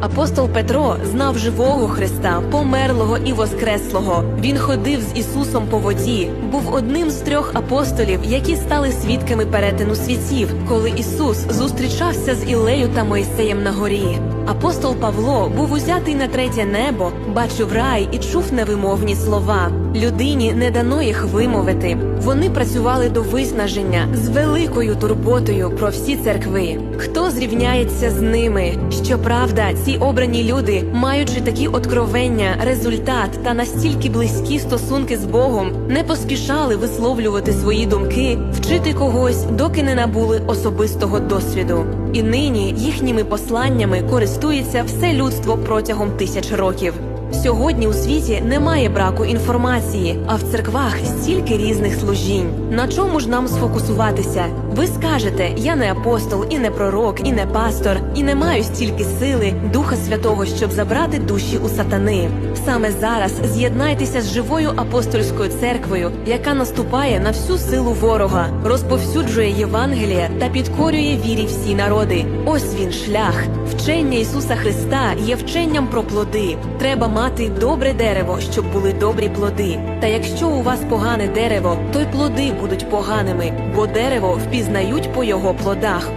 Апостол Петро знав живого Христа, померлого і воскреслого. Він ходив з Ісусом по воді, був одним з трьох апостолів, які стали свідками перетину світів, коли Ісус зустрічався з Ілею та Моїсеєм на горі. Апостол Павло був узятий на третє небо, бачив рай і чув невимовні слова. Людині не дано їх вимовити. Вони працювали до виснаження з великою турботою про всі церкви. Хто зрівняється з ними? Щоправда, ці обрані люди, маючи такі откровення, результат та настільки близькі стосунки з Богом, не поспішали висловлювати свої думки, вчити когось, доки не набули особистого досвіду. І нині їхніми посланнями користується все людство протягом тисяч років. Сьогодні у світі немає браку інформації, а в церквах стільки різних служінь. На чому ж нам сфокусуватися? Ви скажете, я не апостол, і не пророк, і не пастор, і не маю стільки сили, Духа Святого, щоб забрати душі у сатани. Саме зараз з'єднайтеся з живою апостольською церквою, яка наступає на всю силу ворога, розповсюджує Євангеліє та підкорює вірі всі народи. Ось він шлях. Вчення Ісуса Христа є вченням про плоди. Треба мати добре дерево, щоб були добрі плоди. Та якщо у вас погане дерево, то й плоди будуть поганими, бо дерево впізнають по його плодах.